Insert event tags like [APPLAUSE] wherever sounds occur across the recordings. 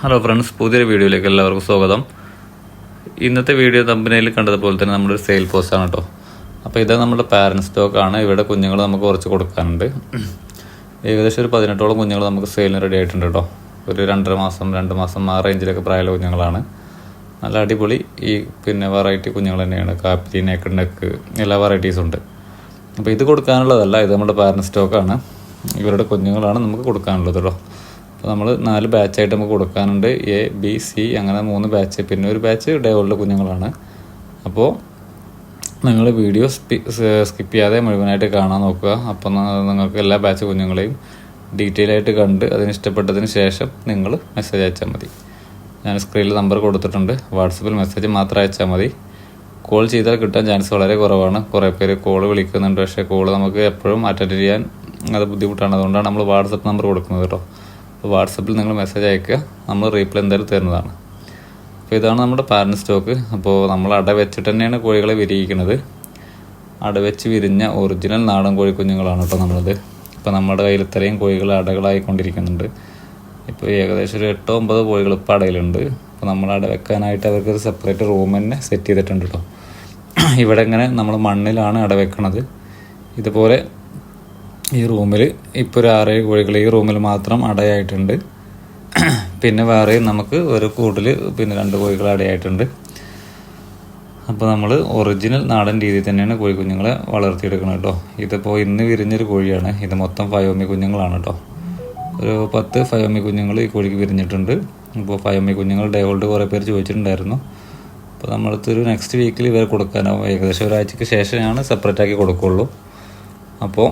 Hello friends പുതിയൊരു വീഡിയോയിലേക്ക് എല്ലാവർക്കും സ്വാഗതം. ഇന്നത്തെ വീഡിയോ തമ്പനയിൽ കണ്ടതുപോലെ തന്നെ നമ്മുടെ ഒരു സെയിൽ ആണ് കേട്ടോ അപ്പോൾ ഇത് നമ്മുടെ സ്റ്റോക്ക് സ്റ്റോക്കാണ് ഇവിടെ കുഞ്ഞുങ്ങൾ നമുക്ക് കുറച്ച് കൊടുക്കാനുണ്ട്. ഏകദേശം ഒരു പതിനെട്ടോളം കുഞ്ഞുങ്ങൾ നമുക്ക് സെയിലിന് റെഡി ആയിട്ടുണ്ട് കേട്ടോ ഒരു രണ്ടര മാസം രണ്ട് മാസം ആ റേഞ്ചിലൊക്കെ പ്രായമുള്ള കുഞ്ഞുങ്ങളാണ്. നല്ല അടിപൊളി ഈ പിന്നെ വെറൈറ്റി കുഞ്ഞുങ്ങൾ തന്നെയാണ്. കാപ്പി നെക്ക് നെക്ക് എല്ലാ വെറൈറ്റീസും ഉണ്ട്. അപ്പോൾ ഇത് കൊടുക്കാനുള്ളതല്ല ഇത് നമ്മുടെ പാരൻസ് സ്റ്റോക്കാണ് ഇവരുടെ കുഞ്ഞുങ്ങളാണ് നമുക്ക് കൊടുക്കാനുള്ളത് കേട്ടോ അപ്പോൾ നമ്മൾ നാല് ബാച്ചായിട്ട് നമുക്ക് കൊടുക്കാനുണ്ട്. എ ബി സി അങ്ങനെ മൂന്ന് ബാച്ച് പിന്നെ ഒരു ബാച്ച് ഡേ ഓൾഡ് കുഞ്ഞുങ്ങളാണ്. അപ്പോൾ നിങ്ങൾ വീഡിയോ സ്കിപ്പ് ചെയ്യാതെ മുഴുവനായിട്ട് കാണാൻ നോക്കുക. അപ്പോൾ നിങ്ങൾക്ക് എല്ലാ ബാച്ച് കുഞ്ഞുങ്ങളെയും ഡീറ്റെയിൽ ആയിട്ട് കണ്ട് അതിന് ഇഷ്ടപ്പെട്ടതിന് ശേഷം നിങ്ങൾ മെസ്സേജ് അയച്ചാൽ മതി. ഞാൻ സ്ക്രീനിൽ നമ്പർ കൊടുത്തിട്ടുണ്ട്. വാട്സപ്പിൽ മെസ്സേജ് മാത്രം അയച്ചാൽ മതി. കോൾ ചെയ്താൽ കിട്ടാൻ ചാൻസ് വളരെ കുറവാണ്. കുറേ പേര് കോൾ വിളിക്കുന്നുണ്ട്. പക്ഷേ കോൾ നമുക്ക് എപ്പോഴും അറ്റൻഡ് ചെയ്യാൻ അത് ബുദ്ധിമുട്ടാണ്. അതുകൊണ്ടാണ് നമ്മൾ വാട്സപ്പ് നമ്പർ കൊടുക്കുന്നത് കേട്ടോ. അപ്പോൾ വാട്സപ്പിൽ നിങ്ങൾ മെസ്സേജ് അയക്കുക നമ്മൾ റീപ്ലൈ എന്തായാലും തരുന്നതാണ്. അപ്പോൾ ഇതാണ് നമ്മുടെ പാരൻ സ്റ്റോക്ക്. അപ്പോൾ നമ്മൾ അട വെച്ചിട്ട് തന്നെയാണ് കോഴികളെ വിരിയിക്കുന്നത്. അട വെച്ച് വിരിഞ്ഞ ഒറിജിനൽ നാടൻ കോഴി കുഞ്ഞുങ്ങളാണ് കേട്ടോ നമ്മളത്. ഇപ്പോൾ നമ്മുടെ കയ്യിൽ ഇത്രയും കോഴികൾ അടകളായിക്കൊണ്ടിരിക്കുന്നുണ്ട്. ഇപ്പോൾ ഏകദേശം ഒരു എട്ടോ ഒമ്പതോ കോഴികൾ ഇപ്പോൾ അടയിലുണ്ട്. അപ്പോൾ നമ്മൾ അട വെക്കാനായിട്ട് അവർക്ക് ഒരു സെപ്പറേറ്റ് റൂം തന്നെ സെറ്റ് ചെയ്തിട്ടുണ്ട് കേട്ടോ. ഇവിടെ ഇങ്ങനെ നമ്മൾ മണ്ണിലാണ് അട വെക്കണത്. ഇതുപോലെ ഈ റൂമിൽ ഇപ്പോൾ ഒരു ആറേഴ് കോഴികൾ ഈ റൂമിൽ മാത്രം അടയായിട്ടുണ്ട്. പിന്നെ വേറെ നമുക്ക് ഒരു കൂട്ടിൽ പിന്നെ രണ്ട് കോഴികൾ അടയായിട്ടുണ്ട്. അപ്പോൾ നമ്മൾ ഒറിജിനൽ നാടൻ രീതിയിൽ തന്നെയാണ് കോഴി കുഞ്ഞുങ്ങളെ വളർത്തിയെടുക്കുന്നത് കേട്ടോ. ഇതിപ്പോൾ ഇന്ന് വിരിഞ്ഞൊരു കോഴിയാണ്. ഇത് മൊത്തം ഫയോമി കുഞ്ഞുങ്ങളാണ് കേട്ടോ. ഒരു പത്ത് ഫയോമി കുഞ്ഞുങ്ങൾ ഈ കോഴിക്ക് വിരിഞ്ഞിട്ടുണ്ട്. ഇപ്പോൾ ഫയോമി കുഞ്ഞുങ്ങൾ ഡേ ഓൾഡ് കുറേ പേര് ചോദിച്ചിട്ടുണ്ടായിരുന്നു. അപ്പോൾ നമ്മളടുത്തൊരു നെക്സ്റ്റ് വീക്കിൽ ഇവരെ കൊടുക്കാനാവും. ഏകദേശം ഒരാഴ്ചയ്ക്ക് ശേഷമാണ് സെപ്പറേറ്റ് ആക്കി കൊടുക്കുള്ളൂ. അപ്പോൾ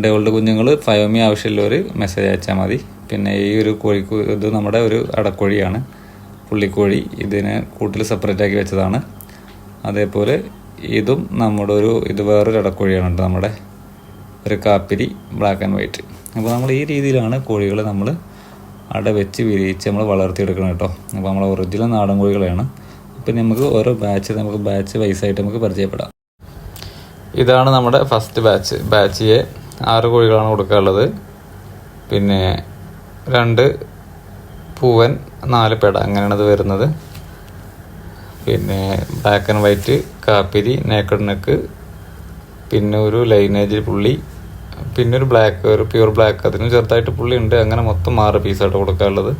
ഓൾഡ് കുഞ്ഞുങ്ങൾ ഫയോമി ആവശ്യമുള്ളവർ മെസ്സേജ് അയച്ചാൽ മതി. പിന്നെ ഈ ഒരു കോഴി ഇത് നമ്മുടെ ഒരു അടക്കോഴിയാണ്. പുള്ളിക്കോഴി ഇതിനെ കൂട്ടിൽ സെപ്പറേറ്റ് ആക്കി വെച്ചതാണ്. അതേപോലെ ഇതും നമ്മുടെ ഒരു ഇത് വേറൊരു അടക്കോഴിയാണ് കേട്ടോ നമ്മുടെ. ഒരു കാപ്പിരി ബ്ലാക്ക് ആൻഡ് വൈറ്റ് അപ്പോൾ നമ്മൾ ഈ രീതിയിലാണ് കോഴികളെ നമ്മൾ അട വെച്ച് വിരിയിച്ച് നമ്മൾ വളർത്തിയെടുക്കണം കേട്ടോ. അപ്പോൾ നമ്മൾ ഒറിജിനൽ നാടൻ കോഴികളെയാണ്. അപ്പം നമുക്ക് ഓരോ ബാച്ച് നമുക്ക് ബാച്ച് വൈസായിട്ട് നമുക്ക് പരിചയപ്പെടാം. ഇതാണ് നമ്മുടെ ഫസ്റ്റ് ബാച്ച് ബാച്ച് എ ആറ് കോഴികളാണ് കൊടുക്കാനുള്ളത് പിന്നെ രണ്ട് പൂവൻ നാല് പെട അങ്ങനെയാണ് ഇത് വരുന്നത്. പിന്നെ ബ്ലാക്ക് ആൻഡ് വൈറ്റ് കാപ്പിരി നേക്കഡ് നെക്ക് പിന്നെ ഒരു ലൈനേജ് പുള്ളി പിന്നെ ഒരു ബ്ലാക്ക് ഒരു പ്യൂർ ബ്ലാക്ക് അതിന് ചെറുതായിട്ട് പുള്ളി ഉണ്ട്. അങ്ങനെ മൊത്തം ആറ് പീസായിട്ട് കൊടുക്കാനുള്ളത്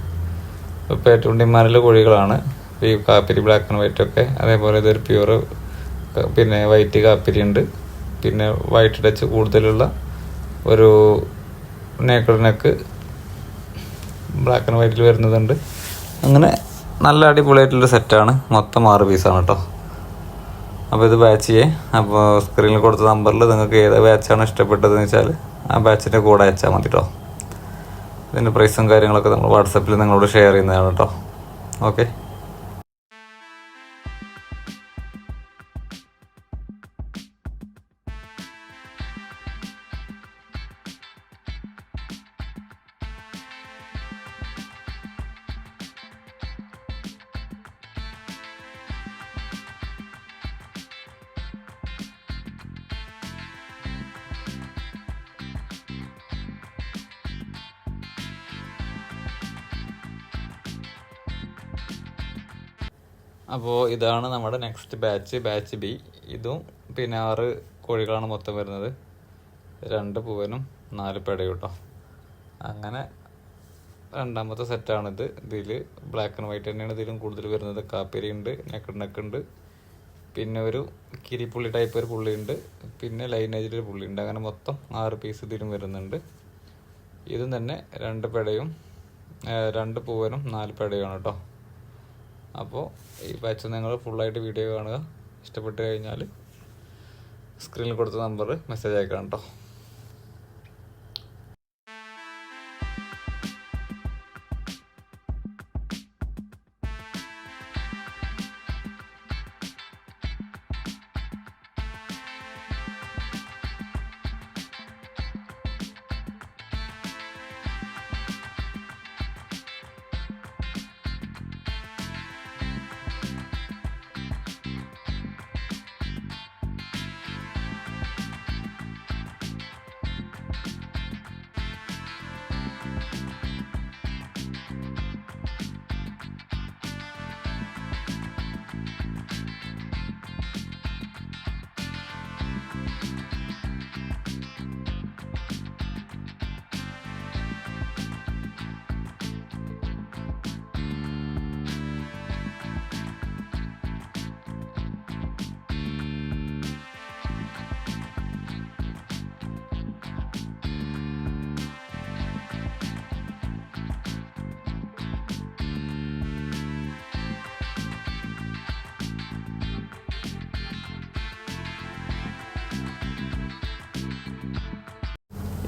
ഇപ്പോൾ ഏറ്റവും ഡിമാൻഡിലെ കോഴികളാണ്. ഈ കാപ്പിരി ബ്ലാക്ക് ആൻഡ് വൈറ്റ് ഒക്കെ. അതേപോലെ ഇതൊരു പ്യൂർ പിന്നെ വൈറ്റ് കാപ്പിരി ഉണ്ട്. പിന്നെ വൈറ്റ് ടച്ച് കൂടുതലുള്ള ഒരു നേക്കഡ് നെക്ക് ബ്ലാക്ക് ആൻഡ് വൈറ്റിൽ വരുന്നതുണ്ട്. അങ്ങനെ നല്ല അടിപൊളിയായിട്ടുള്ള സെറ്റാണ്. മൊത്തം ആറ് പീസാണ് കേട്ടോ അപ്പോൾ ഇത് ബാച്ച് ചെയ്യേ. അപ്പോൾ സ്ക്രീനിൽ കൊടുത്ത നമ്പറിൽ നിങ്ങൾക്ക് ഏത് ബാച്ചാണ് ഇഷ്ടപ്പെട്ടതെന്ന് വെച്ചാൽ ആ ബാച്ചിന്റെ കൂടെ അയച്ചാൽ മതി കേട്ടോ ഇതിന്റെ പ്രൈസും കാര്യങ്ങളൊക്കെ നമ്മൾ വാട്സപ്പിൽ നിങ്ങളോട് ഷെയർ ചെയ്യുന്നതാണ് കേട്ടോ ഓക്കെ അപ്പോൾ ഇതാണ് നമ്മുടെ നെക്സ്റ്റ് ബാച്ച് ബാച്ച് ബി ഇതും പിന്നെ ആറ് കോഴികളാണ് മൊത്തം വരുന്നത്. രണ്ട് പൂവനും നാല് പേടയും കേട്ടോ അങ്ങനെ രണ്ടാമത്തെ സെറ്റാണിത് ഇതിൽ ബ്ലാക്ക് ആൻഡ് വൈറ്റ് തന്നെയാണ് ഇതിലും കൂടുതൽ വരുന്നത്. കാപ്പിരി ഉണ്ട് നെക്ക് നെക്ക് ഉണ്ട്. പിന്നെ ഒരു കിരിപ്പുള്ളി ടൈപ്പ് ഒരു പുള്ളി ഉണ്ട് പിന്നെ ലൈനേജിലൊരു ഒരു പുള്ളി ഉണ്ട് അങ്ങനെ മൊത്തം ആറ് പീസ് ഇതിലും വരുന്നുണ്ട്. ഇതും തന്നെ രണ്ട് പെടയും രണ്ട് പൂവനും നാല് പെടയുമാണ് കേട്ടോ. അപ്പോൾ ഈ ബാച്ച് നിങ്ങൾ ഫുള്ളായിട്ട് വീഡിയോ കാണുക. ഇഷ്ടപ്പെട്ട് കഴിഞ്ഞാൽ സ്ക്രീനിൽ കൊടുത്ത നമ്പർ മെസ്സേജ് അയക്കണം കേട്ടോ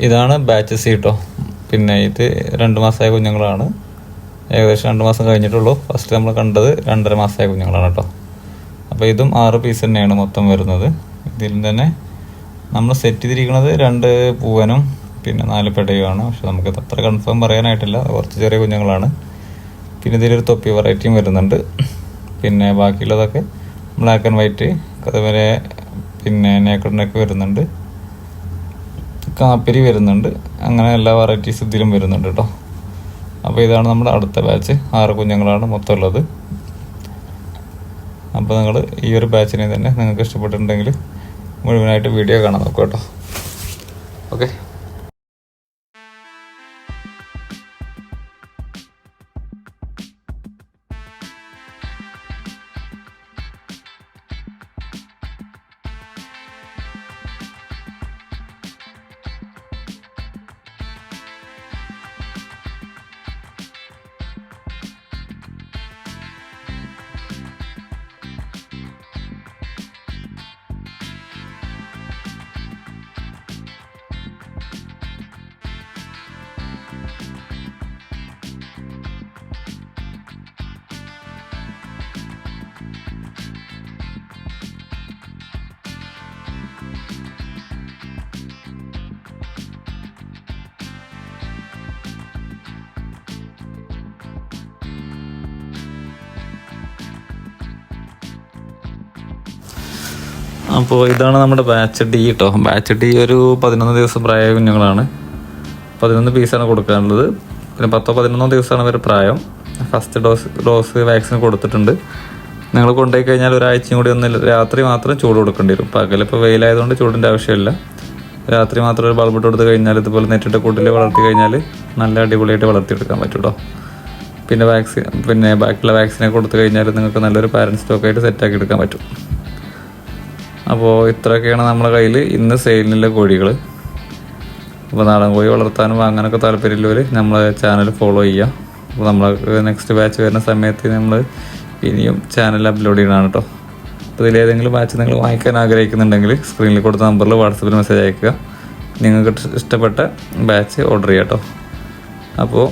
ഇതാണ് ബാച്ച് സി കേട്ടോ പിന്നെ ഇത് രണ്ട് മാസമായ കുഞ്ഞുങ്ങളാണ്. ഏകദേശം രണ്ട് മാസം കഴിഞ്ഞിട്ടുള്ളൂ. ഫസ്റ്റ് നമ്മൾ കണ്ടത് രണ്ടര മാസമായ കുഞ്ഞുങ്ങളാണ് കേട്ടോ അപ്പോൾ ഇതും ആറ് പീസ് തന്നെയാണ് മൊത്തം വരുന്നത്. ഇതിൽ തന്നെ നമ്മൾ സെറ്റ് ചെയ്തിരിക്കുന്നത് രണ്ട് പൂവനും പിന്നെ നാല് പെടയുമാണ്. പക്ഷെ നമുക്ക് അത്ര കൺഫേം പറയാനായിട്ടില്ല. കുറച്ച് ചെറിയ കുഞ്ഞുങ്ങളാണ്. പിന്നെ ഇതിലൊരു തൊപ്പി വെറൈറ്റിയും വരുന്നുണ്ട്. പിന്നെ ബാക്കിയുള്ളതൊക്കെ ബ്ലാക്ക് ആൻഡ് വൈറ്റ് അതുപോലെ പിന്നെ നേക്കഡ് നെക്ക് വരുന്നുണ്ട്. കാപ്പിരി വരുന്നുണ്ട്. അങ്ങനെ എല്ലാ വെറൈറ്റീസ് ഇതിലും വരുന്നുണ്ട് കേട്ടോ അപ്പോൾ ഇതാണ് നമ്മുടെ അടുത്ത ബാച്ച് ആറ് കുഞ്ഞുങ്ങളാണ് മൊത്തം ഉള്ളത് അപ്പോൾ നിങ്ങൾ ഈ ഒരു ബാച്ചിനെ തന്നെ നിങ്ങൾക്ക് ഇഷ്ടപ്പെട്ടിട്ടുണ്ടെങ്കിൽ മുഴുവനായിട്ട് വീഡിയോ കാണാൻ നോക്കുക കേട്ടോ ഓക്കെ അപ്പോൾ ഇതാണ് നമ്മുടെ ബാച്ച് ഡി കേട്ടോ ബാച്ച് ഡി ഒരു പതിനൊന്ന് ദിവസം പ്രായ കുഞ്ഞുങ്ങളാണ്. പതിനൊന്ന് പീസാണ് കൊടുക്കാനുള്ളത്. പിന്നെ പത്തോ പതിനൊന്നോ ദിവസമാണ് ഇവരുടെ പ്രായം. ഫസ്റ്റ് ഡോസ് ഡോസ് വാക്സിൻ കൊടുത്തിട്ടുണ്ട്. നിങ്ങൾ കൊണ്ടുപോയി കഴിഞ്ഞാൽ ഒരാഴ്ചയും കൂടി ഒന്ന് രാത്രി മാത്രം ചൂട് കൊടുക്കേണ്ടി വരും. പകലിപ്പോൾ വെയിലായതുകൊണ്ട് ചൂടിന്റെ ആവശ്യമില്ല. രാത്രി മാത്രം ഒരു ബൾബിട്ട് കൊടുത്ത് കഴിഞ്ഞാൽ ഇതുപോലെ നെറ്റിട്ട് കൂട്ടിൽ വളർത്തി കഴിഞ്ഞാൽ നല്ല അടിപൊളിയായിട്ട് വളർത്തിയെടുക്കാൻ പറ്റും കേട്ടോ പിന്നെ വാക്സിൻ പിന്നെ ബാക്കിയുള്ള വാക്സിനൊക്കെ കൊടുത്തു കഴിഞ്ഞാൽ നിങ്ങൾക്ക് നല്ലൊരു പാരൻസ് സ്റ്റോക്കായിട്ട് സെറ്റാക്കി എടുക്കാൻ പറ്റും. അപ്പോൾ ഇത്രയൊക്കെയാണ് നമ്മുടെ കയ്യിൽ ഇന്ന് സെയിലിനുള്ള കോഴികൾ അപ്പോൾ നാടൻ കോഴി വളർത്താനും വാങ്ങാനൊക്കെ താല്പര്യമുള്ളവർ നമ്മളെ ചാനൽ ഫോളോ ചെയ്യുക അപ്പോൾ നമ്മൾ നെക്സ്റ്റ് ബാച്ച് വരുന്ന സമയത്ത് നമ്മൾ ഇനിയും ചാനൽ അപ്ലോഡ് ചെയ്യണമാണ് കേട്ടോ അപ്പോൾ ഇതിലേതെങ്കിലും ബാച്ച് നിങ്ങൾ വാങ്ങിക്കാൻ ആഗ്രഹിക്കുന്നുണ്ടെങ്കിൽ സ്ക്രീനിൽ കൊടുത്ത നമ്പറിൽ വാട്സപ്പിൽ മെസ്സേജ് അയക്കുക നിങ്ങൾക്ക് ഇഷ്ടപ്പെട്ട ബാച്ച് ഓർഡർ ചെയ്യാം കേട്ടോ അപ്പോൾ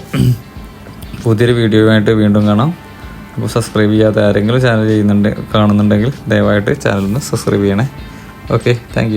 [CLEARS THROAT] പുതിയൊരു വീഡിയോയുമായിട്ട് വീണ്ടും കാണാം. അപ്പോൾ സബ്സ്ക്രൈബ് ചെയ്യാത്ത ആരെങ്കിലും ചാനൽ ചെയ്യുന്നുണ്ട് കാണുന്നുണ്ടെങ്കിൽ ദയവായിട്ട് ചാനൽ ഒന്ന് സബ്സ്ക്രൈബ് ചെയ്യണേ. Okay thank